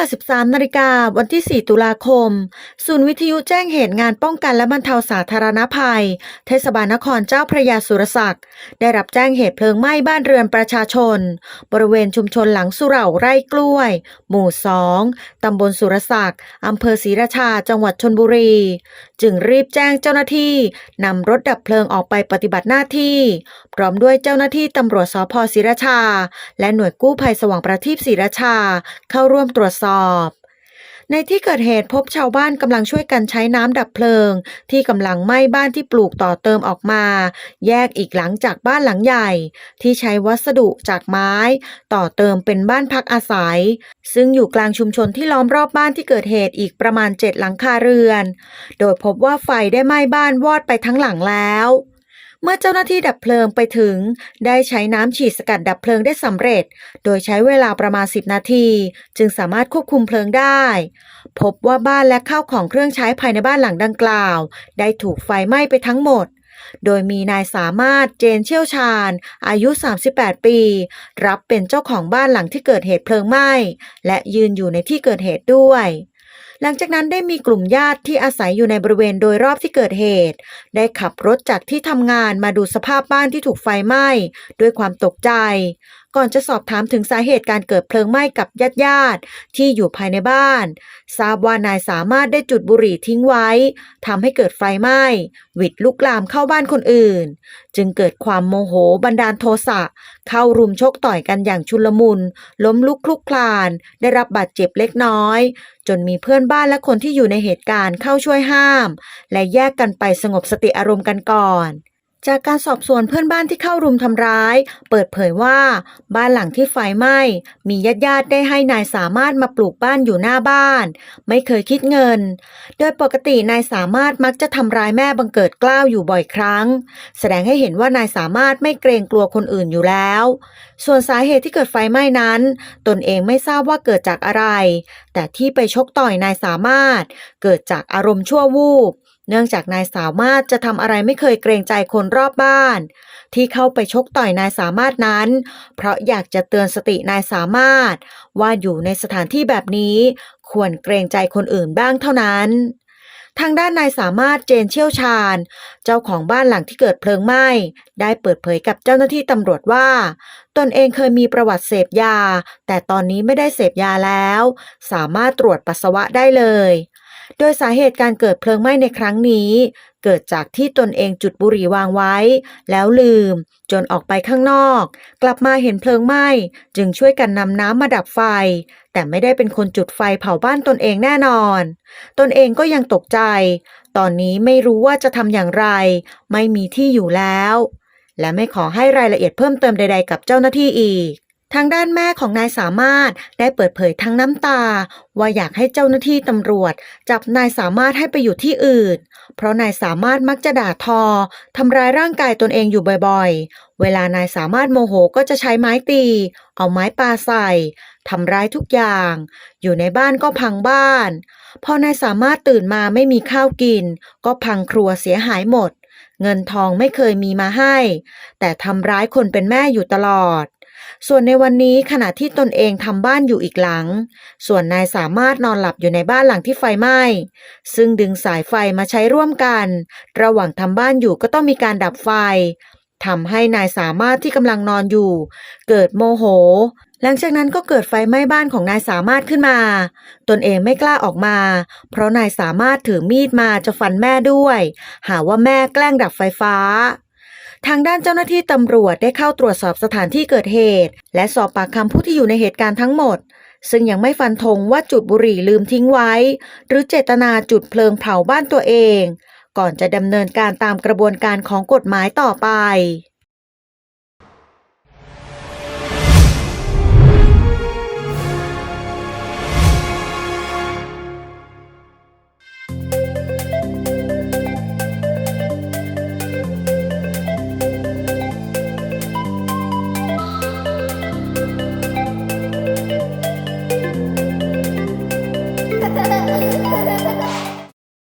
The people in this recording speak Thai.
า 13 นาฬิกา วันที่ 4 ตุลาคม ศูนย์วิทยุแจ้งเหตุงานป้องกันและบรรเทาสาธารณภัย เทศบาลนครเจ้าพระยาสุรศักดิ์ ได้รับแจ้งเหตุเพลิงไหม้บ้านเรือนประชาชน บริเวณชุมชนหลังสุเหร่าไร่กล้วย หมู่ 2 ตำบลสุรศักดิ์ อำเภอศรีราชา จังหวัดชนบุรี จึงรีบแจ้งเจ้าหน้าที่ นำรถดับเพลิงออกไปปฏิบัติหน้าที่ พร้อมด้วยเจ้าหน้าที่ตำรวจสพศรีราชา และหน่วยกู้ภัยสว่างประทีปศรีราชา เข้าร่วมตรวจสอบในที่เกิดเหตุพบชาวบ้านกำลังช่วยกันใช้น้ำดับเพลิง ที่กำลังไหม้บ้านที่ปลูกต่อเติมออกมา แยกอีกหลังจากบ้านหลังใหญ่ ที่ใช้วัสดุจากไม้ ต่อเติมเป็นบ้านพักอาศัย ซึ่งอยู่กลางชุมชนที่ล้อมรอบบ้านที่เกิดเหตุอีกประมาณ7หลังคาเรือน โดยพบว่าไฟได้ไหม้บ้านวอดไปทั้งหลังแล้ว เมื่อเจ้าหน้าที่ดับเพลิงไปถึง ได้ใช้น้ำฉีดสกัดดับเพลิงได้สำเร็จ โดยใช้เวลาประมาณ 10 นาที จึงสามารถควบคุมเพลิงได้ พบว่าบ้านและข้าวของเครื่องใช้ภายในบ้านหลังดังกล่าว ได้ถูกไฟไหม้ไปทั้งหมด โดยมีนายสามารถเจนเชี่ยวชาญ อายุ 38 ปี รับเป็นเจ้าของบ้านหลังที่เกิดเหตุเพลิงไหม้ และยืนอยู่ในที่เกิดเหตุด้วย หลังจากนั้นได้มีกลุ่มญาติที่อาศัยอยู่ในบริเวณโดยรอบที่เกิดเหตุ ได้ขับรถจากที่ทำงานมาดูสภาพบ้านที่ถูกไฟไหม้ด้วยความตกใจ ก่อนจะสอบถามถึงสาเหตุการเกิดเพลิงไหม้กับญาติญาติๆที่อยู่ภายในบ้าน ทราบว่านายสามารถได้จุดบุหรี่ทิ้งไว้ทำให้เกิดไฟไหม้วิดลุกลามเข้าบ้านคนอื่น จึงเกิดความโมโหบันดาลโทสะ เข้ารุมชกต่อยกันอย่างชุลมุน ล้มลุกคลุกคลาน ได้รับบาดเจ็บเล็กน้อย จนมีเพื่อนบ้านและคนที่อยู่ในเหตุการณ์เข้าช่วยห้าม และแยกกันไปสงบสติอารมณ์กันก่อน จากการสอบสวนเพื่อนบ้านที่เข้ารุมทำร้าย เปิดเผยว่า บ้านหลังที่ไฟไหม้ มีญาติญาติๆได้ให้นายสามารถมาปลูกบ้านอยู่หน้าบ้าน ไม่เคยคิดเงิน โดยปกตินายสามารถมักจะทำร้ายแม่บังเกิดกล้าวอยู่บ่อยครั้ง แสดงให้เห็นว่านายสามารถไม่เกรงกลัวคนอื่นอยู่แล้ว ส่วนสาเหตุที่เกิดไฟไหม้นั้น ตนเองไม่ทราบว่าเกิดจากอะไร แต่ที่ไปชกต่อยนายสามารถ เกิดจากอารมณ์ชั่ววูบ เนื่องจากนายสามารถจะทำอะไรไม่เคยเกรงใจคนรอบบ้าน ที่เข้าไปชกต่อยนายสามารถนั้น เพราะอยากจะเตือนสตินายสามารถ ว่าอยู่ในสถานที่แบบนี้ ควรเกรงใจคนอื่นบ้างเท่านั้นทางด้านนายสามารถเจนเชี่ยวชาญ เจ้าของบ้านหลังที่เกิดเพลิงไหม้ ได้เปิดเผยกับเจ้าหน้าที่ตำรวจว่า ตนเองเคยมีประวัติเสพยา แต่ตอนนี้ไม่ได้เสพยาแล้ว สามารถตรวจปัสสาวะได้เลย โดยสาเหตุการเกิดเพลิงไหม้ในครั้งนี้ เกิดจากที่ตนเองจุดบุหรี่วางไว้ แล้วลืม จนออกไปข้างนอก กลับมาเห็นเพลิงไหม้ จึงช่วยกันนำน้ำมาดับไฟ แต่ไม่ได้เป็นคนจุดไฟเผาบ้านตนเองแน่นอน ตนเองก็ยังตกใจ ตอนนี้ไม่รู้ว่าจะทำอย่างไร ไม่มีที่อยู่แล้ว และไม่ขอให้รายละเอียดเพิ่มเติมใด ๆ กับเจ้าหน้าที่อีก ทางด้านแม่ของนายสามารถได้เปิดเผยทั้งน้ำตา ว่าอยากให้เจ้าหน้าที่ตำรวจ จับนายสามารถให้ไปอยู่ที่อื่น เพราะนายสามารถมักจะด่าทอทำร้ายร่างกายตนเองอยู่บ่อยๆ เวลานายสามารถโมโหก็จะใช้ไม้ตี เอาไม้ปาใส่ทำร้ายทุกอย่าง อยู่ในบ้านก็พังบ้าน พอนายสามารถตื่นมาไม่มีข้าวกิน ก็พังครัวเสียหายหมด เงินทองไม่เคยมีมาให้ แต่ทำร้ายคนเป็นแม่อยู่ตลอด ส่วนในวันนี้ขณะที่ตนเองทำบ้านอยู่อีกหลัง ส่วนนายสามารถนอนหลับอยู่ในบ้านหลังที่ไฟไหม้ ซึ่งดึงสายไฟมาใช้ร่วมกัน ระหว่างทำบ้านอยู่ก็ต้องมีการดับไฟทำให้นายสามารถที่กำลังนอนอยู่ เกิดโมโห หลังจากนั้นก็เกิดไฟไหม้บ้านของนายสามารถขึ้นมา ตนเองไม่กล้าออกมา เพราะนายสามารถถือมีดมาจะฟันแม่ด้วย หาว่าแม่แกล้งดับไฟฟ้า ทางด้านเจ้าหน้าที่ตำรวจได้เข้าตรวจสอบสถานที่เกิดเหตุ และสอบปากคำผู้ที่อยู่ในเหตุการณ์ทั้งหมด ซึ่งยังไม่ฟันธงว่าจุดบุหรี่ลืมทิ้งไว้ หรือเจตนาจุดเพลิงเผาบ้านตัวเอง ก่อนจะดำเนินการตามกระบวนการของกฎหมายต่อไป